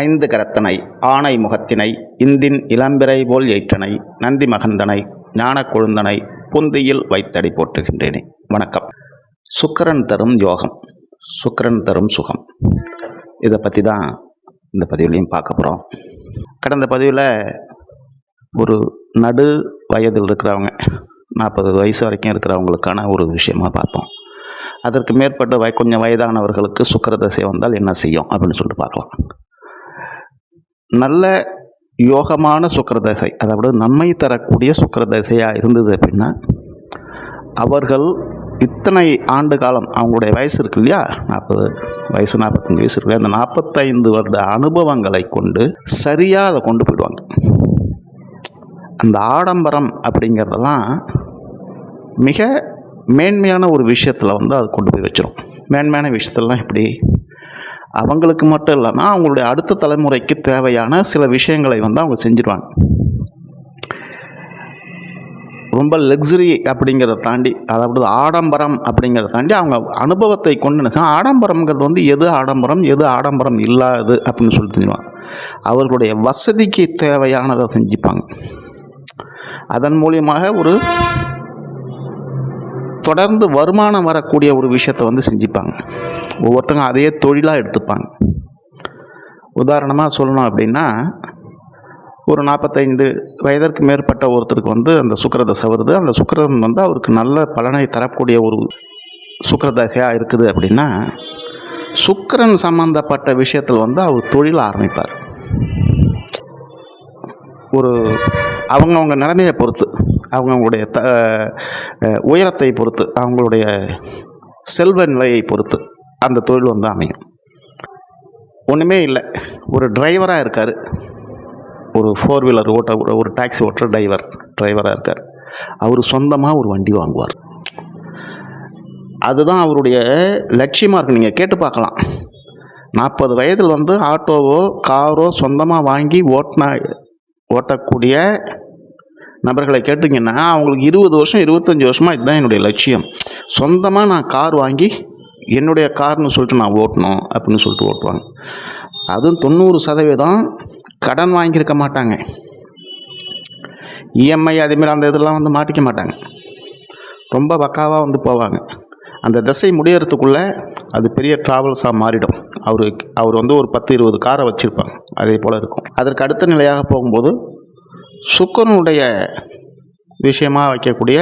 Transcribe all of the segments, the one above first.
ஐந்து கரத்தனை ஆணை முகத்தினை இந்தின் இளம்பிறை போல் ஏற்றனை நந்தி மகந்தனை ஞான கொழுந்தனை புந்தியில் வைத்தடி போற்றுகின்றேனே. வணக்கம். சுக்கரன் தரும் யோகம் சுக்கரன் தரும் சுகம். இதை பற்றி தான் இந்த பதிவுலையும் பார்க்க போகிறோம் கடந்த பதிவில் ஒரு நடு வயதில் இருக்கிறவங்க நாற்பது வயசு வரைக்கும் இருக்கிறவங்களுக்கான ஒரு விஷயமாக பார்த்தோம். அதற்கு மேற்பட்ட வய கொஞ்சம் வயதானவர்களுக்கு சுக்கிர தசை வந்தால் என்ன செய்யும் அப்படின்னு சொல்லிட்டு பார்க்கலாம். நல்ல யோகமான சுக்கிர தசை அதாவது நன்மை தரக்கூடிய சுக்கிர தசையாக இருந்தது அப்படின்னா அவர்கள் இத்தனை ஆண்டு காலம் அவங்களுடைய வயசு இருக்கு இல்லையா? நாற்பது வயசு நாற்பத்தஞ்சு வயசு இருக்கு அந்த நாற்பத்தைந்து வருட அனுபவங்களை கொண்டு சரியாக அதை கொண்டு போயிடுவாங்க. அந்த ஆடம்பரம் அப்படிங்கிறதெல்லாம் மிக மேன்மையான ஒரு விஷயத்தில் வந்து அது கொண்டு போய் வச்சிடும் மேன்மையான விஷயத்துலலாம் எப்படி? அவங்களுக்கு மட்டும் இல்லாமல் அவங்களுடைய அடுத்த தலைமுறைக்கு தேவையான சில விஷயங்களை வந்து அவங்க செஞ்சிருவாங்க. ரொம்ப லக்ஸரி அப்படிங்கிறத தாண்டி அதாவது ஆடம்பரம் அப்படிங்கிறத தாண்டி அவங்க அனுபவத்தை கொண்டு நினைச்சா ஆடம்பரம்ங்கிறது வந்து எது ஆடம்பரம் எது ஆடம்பரம் இல்லாது அப்படின்னு சொல்லி தெரிஞ்சுவாங்க அவர்களுடைய வசதிக்கு தேவையானதை செஞ்சுப்பாங்க. அதன் மூலியமாக ஒரு தொடர்ந்து வருமானம் வரக்கூடிய ஒரு விஷயத்தை வந்து செஞ்சுப்பாங்க. ஒவ்வொருத்தங்க அதையே தொழிலாக எடுத்துப்பாங்க. உதாரணமாக சொல்லணும் அப்படின்னா ஒரு நாற்பத்தைந்து வயதிற்கு மேற்பட்ட ஒருத்தருக்கு வந்து அந்த சுக்கரதசை வருது. அந்த சுக்கிரன் வந்து அவருக்கு நல்ல பலனை தரக்கூடிய ஒரு சுக்கரதசையாக இருக்குது அப்படின்னா சுக்கரன் சம்பந்தப்பட்ட விஷயத்தில் வந்து அவர் தொழில் ஆரம்பிப்பார். ஒரு அவங்கவுங்க நிலைமையை பொறுத்து. அவங்கவுங்களுடைய த உயரத்தை பொறுத்து அவங்களுடைய செல்வ நிலையை பொறுத்து அந்த தொழில் வந்து அமையும். ஒன்றுமே இல்லை. ஒரு டிரைவராக இருக்கார். ஒரு ஃபோர் வீலர் ஓட்ட ஒரு- ஒரு டாக்ஸி ஓட்டுற டிரைவர் டிரைவராக இருக்கார். அவர் சொந்தமாக ஒரு வண்டி வாங்குவார். அதுதான் அவருடைய லட்சியமாக இருக்கு. நீங்கள் கேட்டு பார்க்கலாம். நாற்பது வயதில் வந்து ஆட்டோவோ காரோ சொந்தமாக வாங்கி ஓட்டினா ஓட்டக்கூடிய நபர்களை கேட்டிங்கன்னா அவங்களுக்கு இருபது வருஷம் இருபத்தஞ்சி வருஷமாக இதுதான் என்னுடைய லட்சியம். சொந்தமாக நான் கார் வாங்கி என்னுடைய கார்னு சொல்லிட்டு நான் ஓட்டணும் அப்படின்னு சொல்லிட்டு ஓட்டுவாங்க. அதுவும் தொண்ணூறு சதவீதம் கடன் வாங்கியிருக்க மாட்டாங்க. இஎம்ஐ அதேமாரி அந்த இதெல்லாம் வந்து மாட்டிக்க மாட்டாங்க. ரொம்ப பக்காவாக வந்து போவாங்க. அந்த திசை முடியறதுக்குள்ளே அது பெரிய ட்ராவல்ஸாக மாறிடும். அவர் அவர் வந்து ஒரு பத்து இருபது காரை வச்சுருப்பாங்க. அதே போல் இருக்கும். அதற்கு அடுத்த நிலையாக போகும்போது சுக்கரனுடைய விஷயமாக வைக்கக்கூடிய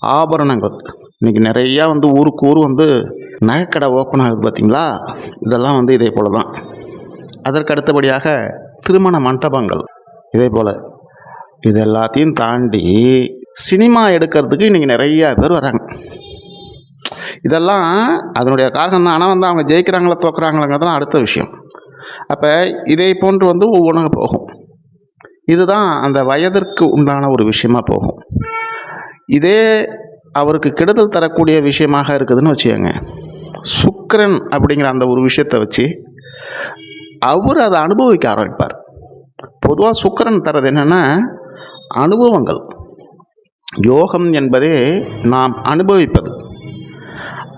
ஆபரணங்கள். இன்றைக்கி நிறையா வந்து ஊருக்கு ஊர் வந்து நகைக்கடை ஓப்பன் ஆகுது பார்த்தீங்களா? இதெல்லாம் வந்து இதே போல் தான். அதற்கு அடுத்தபடியாக திருமண மண்டபங்கள். இதே போல். இது எல்லாத்தையும் தாண்டி சினிமா எடுக்கிறதுக்கு இன்றைக்கி நிறையா பேர் வராங்க. இதெல்லாம் அதனுடைய காரணம் தான் ஆனால் வந்து அவங்க ஜெயிக்கிறாங்களா தோக்குறாங்களாங்கிறதுலாம் அடுத்த விஷயம். அப்போ இதே போன்று வந்து ஒவ்வொன்றாக போகும். இதுதான் அந்த வயதிற்கு உண்டான ஒரு விஷயமா போகும். இதே அவருக்கு கெடுதல் தரக்கூடிய விஷயமாக இருக்குதுன்னு வச்சுக்கோங்க. சுக்கரன் அப்படிங்கிற அந்த ஒரு விஷயத்தை வச்சு அவர் அதை அனுபவிக்க ஆரம்பிப்பார். பொதுவாக சுக்கரன் தரது என்னென்னா அனுபவங்கள். யோகம் என்பதே நாம் அனுபவிப்பது.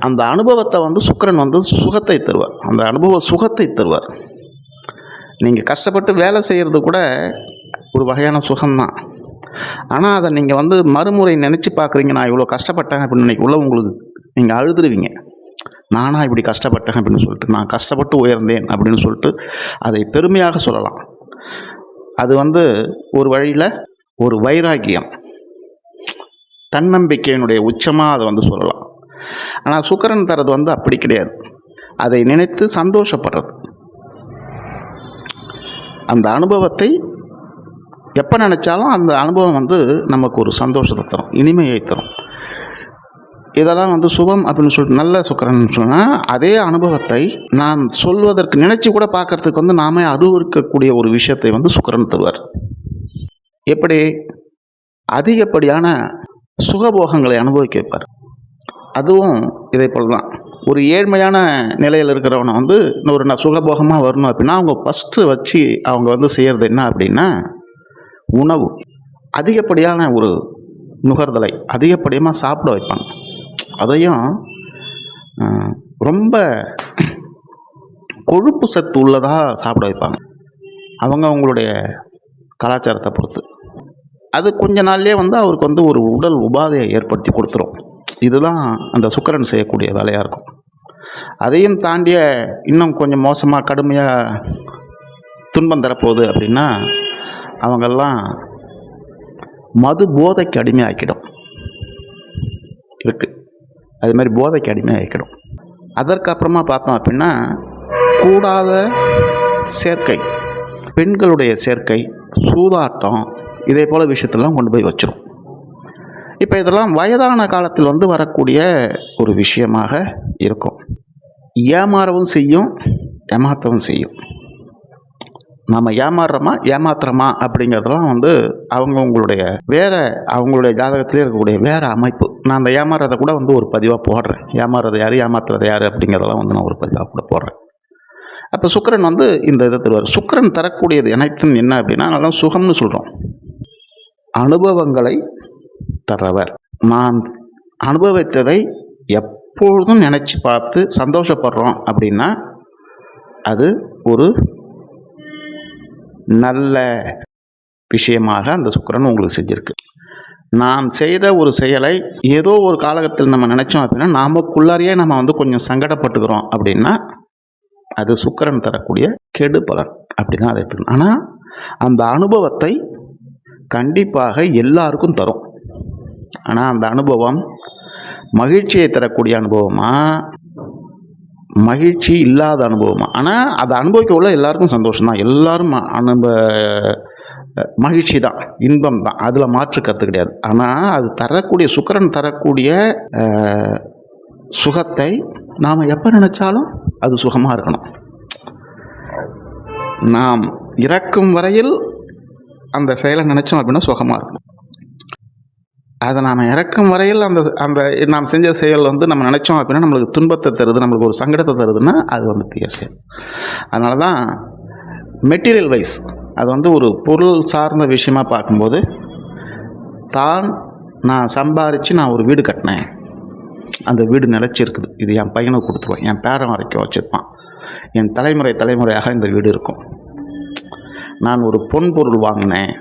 அந்த அனுபவத்தை வந்து சுக்கிரன் வந்து சுகத்தை தருவார். அந்த அனுபவ சுகத்தை தருவார். நீங்கள் கஷ்டப்பட்டு வேலை செய்கிறது கூட ஒரு வகையான சுகம்தான். ஆனால் அதை நீங்கள் வந்து மறுமுறை நினச்சி பார்க்குறீங்க நான் இவ்வளோ கஷ்டப்பட்டேன் அப்படின்னு நினைக்கக்குள்ள உங்களுக்கு நீங்கள் அழுதுருவீங்க. நானாக இப்படி கஷ்டப்பட்டேன் அப்படின்னு சொல்லிட்டு நான் கஷ்டப்பட்டு உயர்ந்தேன் அப்படின்னு சொல்லிட்டு அதை பெருமையாக சொல்லலாம். அது வந்து ஒரு வழியில் ஒரு வைராக்கியம் தன்னம்பிக்கையினுடைய உச்சமாக அதை வந்து சொல்லலாம். ஆனால் சுக்கரன் தரது வந்து அப்படி கிடையாது. அதை நினைத்து சந்தோஷப்படுறது. அந்த அனுபவத்தை எப்போ நினச்சாலும் அந்த அனுபவம் வந்து நமக்கு ஒரு சந்தோஷத்தை தரும் இனிமையை தரும். இதெல்லாம் வந்து சுபம் அப்படின்னு சொல்லிட்டு நல்ல சுக்கரன் சொன்னால் அதே அனுபவத்தை நாம் சொல்வதற்கு நினச்சி கூட பார்க்கறதுக்கு வந்து நாமே அனுபவிக்கக்கூடிய ஒரு விஷயத்தை வந்து சுக்கரன் தருவார். எப்படி? அதிகப்படியான சுகபோகங்களை அனுபவிக்க வைப்பார் அதுவும் இதே போல் தான் ஒரு ஏழ்மையான நிலையில் இருக்கிறவனை வந்து ஒரு நான் சுகபோகமாக வரணும் அப்படின்னா அவங்க ஃபஸ்ட்டு வச்சு அவங்க வந்து செய்கிறது என்ன அப்படின்னா உணவு அதிகப்படியான ஒரு நுகர்தலை அதிகப்படியமாக சாப்பிட வைப்பாங்க. அதையும் ரொம்ப கொழுப்பு சத்து உள்ளதாக சாப்பிட வைப்பாங்க. அவங்க அவங்களுடைய கலாச்சாரத்தை பொறுத்து. அது கொஞ்ச நாள்லேயே வந்து அவருக்கு வந்து ஒரு உடல் உபாதையை ஏற்படுத்தி கொடுத்துரும். இதுதான் அந்த சுக்கிரன் செய்யக்கூடிய வேலையாக இருக்கும். அதையும் தாண்டிய இன்னும் கொஞ்சம் மோசமாக கடுமையாக துன்பம் தரப்போகுது அப்படின்னா அவங்கெல்லாம் மது போதைக்கு அடிமையாக்கிடும். இருக்கு. அது மாதிரி போதைக்கு அடிமையாக்கிடும். அதற்கப்புறமா பார்த்தோம் அப்படின்னா கூடாத சேர்க்கை பெண்களுடைய சேர்க்கை சூதாட்டம் இதே போல் விஷயத்தெல்லாம் கொண்டு போய் வச்சிடும் இப்போ இதெல்லாம் வயதான காலத்தில் வந்து வரக்கூடிய ஒரு விஷயமாக இருக்கும். ஏமாறவும் செய்யும் ஏமாற்றவும் செய்யும். நம்ம ஏமாறுறோமா ஏமாத்துறோமா அப்படிங்கிறதெல்லாம் வந்து அவங்கவுங்களுடைய வேற அவங்களுடைய ஜாதகத்திலே இருக்கக்கூடிய வேற அமைப்பு. நான் அந்த ஏமாறுறதை கூட வந்து ஒரு பதிவாக போடுறேன். ஏமாறுறது யார் ஏமாத்துறது யார் அப்படிங்கிறதெல்லாம் வந்து நான் ஒரு பதிவாக கூட போடுறேன். அப்போ சுக்கிரன் வந்து இந்த இதை தருவார். சுக்கரன் தரக்கூடியது அனைத்தும் என்ன அப்படின்னா நல்லா சுகம்னு சொல்கிறோம் அனுபவங்களை தரவர் நாம் அனுபவித்ததை எப்பொழுதும் நினச்சி பார்த்து சந்தோஷப்படுறோம் அப்படின்னா அது ஒரு நல்ல விஷயமாக அந்த சுக்கரன் உங்களுக்கு செஞ்சிருக்கு. நாம் செய்த ஒரு செயலை ஏதோ ஒரு காலகத்தில் நம்ம நினச்சோம் அப்படின்னா நாமக்குள்ளாரியே நம்ம வந்து கொஞ்சம் சங்கடப்பட்டுக்கிறோம் அப்படின்னா அது சுக்கரன் தரக்கூடிய கெடு பலன். அப்படி தான் அதை எடுத்துக்கணும். ஆனால் அந்த அனுபவத்தை கண்டிப்பாக எல்லாருக்கும் தரும். ஆனால் அந்த அனுபவம் மகிழ்ச்சியை தரக்கூடிய அனுபவமா? மகிழ்ச்சி இல்லாத அனுபவமாக ஆனால் அதை அனுபவிக்க உள்ள எல்லாருக்கும் சந்தோஷம் தான் எல்லாரும் அனுப மகிழ்ச்சி தான் இன்பம் தான் அதில் மாற்று கருத்து கிடையாது. ஆனால் அது தரக்கூடிய சுக்கரன் தரக்கூடிய சுகத்தை நாம் எப்போ நினச்சாலும் அது சுகமாக இருக்கணும். நாம் இறக்கும் வரையில் அந்த செயலை நினச்சோம் அப்படின்னா சுகமாக இருக்கணும். அதை நாம் இறக்கும் வரையில் அந்த அந்த நாம் செஞ்ச செயல் வந்து நம்ம நினச்சோம் அப்படின்னா நம்மளுக்கு துன்பத்தை தருது நம்மளுக்கு ஒரு சங்கடத்தை தருதுன்னா அது வந்து தீய செயல். அதனால தான் மெட்டீரியல் வைஸ் அது வந்து ஒரு பொருள் சார்ந்த விஷயமாக பார்க்கும்போது தான் நான் சம்பாரித்து நான் ஒரு வீடு கட்டினேன். அந்த வீடு நிலச்சிருக்குது. இது என் பையனுக்கு கொடுத்துருவேன். என் பேரன் வரைக்கும் வச்சுருப்பான். என் தலைமுறை தலைமுறையாக இந்த வீடு இருக்கும். நான் ஒரு பொன் பொருள் வாங்கினேன்.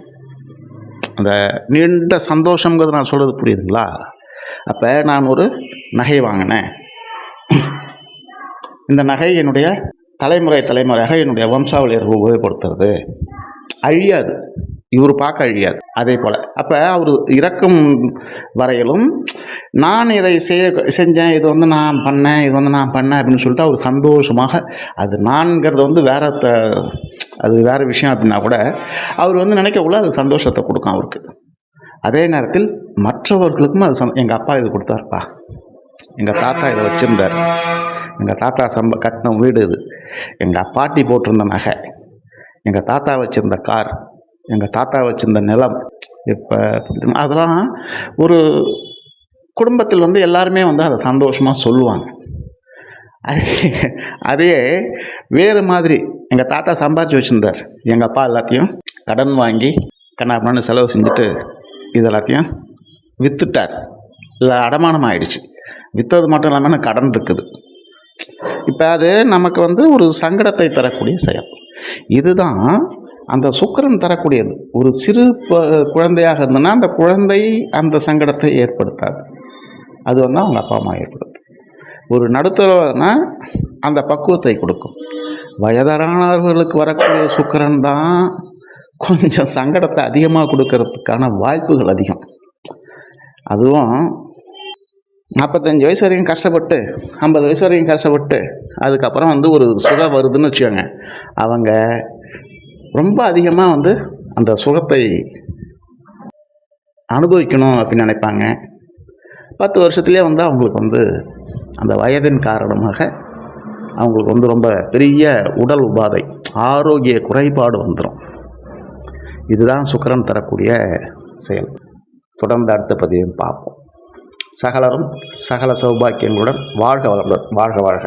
அந்த நீண்ட சந்தோஷங்கிறது நான் சொல்கிறது புரியுதுங்களா? அப்போ நான் ஒரு நகை வாங்கினேன். இந்த நகை என்னுடைய தலைமுறை தலைமுறையாக என்னுடைய வம்சாவளியர் உபயோகப்படுத்துறது. அழியாது. இவர் பார்க்க அழியாது. அதே போல். அப்போ அவர் இறக்கும் வரையிலும் நான் இதை செய்ய செஞ்சேன் இது வந்து நான் பண்ணேன் இது வந்து நான் பண்ணேன் அப்படின்னு சொல்லிட்டு அவர் சந்தோஷமாக அது நான்கிறது வந்து வேற த அது வேறு விஷயம் அப்படின்னா கூட அவர் வந்து நினைக்கக்குள்ள அது சந்தோஷத்தை கொடுக்கும் அவருக்கு. அதே நேரத்தில் மற்றவர்களுக்கும் அது சந் எங்கள் அப்பா இது கொடுத்தாருப்பா. எங்கள் தாத்தா இதை வச்சுருந்தார். எங்கள் தாத்தா சம்ப கட்டின வீடு இது. எங்கள் பாட்டி போட்டிருந்த நகை. எங்கள் தாத்தா வச்சுருந்த கார். எங்கள் தாத்தா வச்சுருந்த நிலம் இப்போ அதெல்லாம் ஒரு குடும்பத்தில் வந்து எல்லாருமே வந்து அதை சந்தோஷமாக சொல்லுவாங்க. அது அதே வேறு மாதிரி எங்கள் தாத்தா சம்பாரிச்சு வச்சுருந்தார். எங்கள் அப்பா எல்லாத்தையும் கடன் வாங்கி கண்ணாப்பண்ணு செலவு செஞ்சுட்டு இது எல்லாத்தையும் விற்றுட்டார் இல்லை அடமானம் ஆயிடுச்சு விற்றது மட்டும் இல்லாமல் கடன் இருக்குது. இப்போ அது நமக்கு வந்து ஒரு சங்கடத்தை தரக்கூடிய செயல். இதுதான் அந்த சுக்கிரன் தரக்கூடியது. ஒரு சிறு ப- குழந்தையாக இருந்ததுன்னா அந்த குழந்தை அந்த சங்கடத்தை ஏற்படுத்தாது. அது வந்து அவங்க அப்பா அம்மா ஏற்படுத்தும். ஒரு நடுத்தரனா அந்த பக்குவத்தை கொடுக்கும். வயதானவர்களுக்கு வரக்கூடிய சுக்கிரன் தான் கொஞ்சம் சங்கடத்தை அதிகமாக கொடுக்கறதுக்கான வாய்ப்புகள் அதிகம். அதுவும் நாற்பத்தஞ்சு வயசு வரைக்கும் கஷ்டப்பட்டு ஐம்பது வயசு வரைக்கும் கஷ்டப்பட்டு அதுக்கப்புறம் வந்து ஒரு சுகம் வருதுன்னு வச்சுக்கோங்க. அவங்க ரொம்ப அதிகமாக வந்து அந்த சுகத்தை அனுபவிக்கணும் அப்படின்னு நினைப்பாங்க. பத்து வருஷத்துலேயே வந்து அவங்களுக்கு வந்து அந்த வயதின் காரணமாக அவங்களுக்கு வந்து ரொம்ப பெரிய உடல் உபாதை ஆரோக்கிய குறைபாடு வந்துடும் இதுதான் சுக்கரன் தரக்கூடிய செயல். தொடர்ந்து அடுத்த பதிவையும் பார்ப்போம். சகலரும் சகல சௌபாக்கியங்களுடன் வாழ்க வளமுடன் வாழ்க வாழ்க.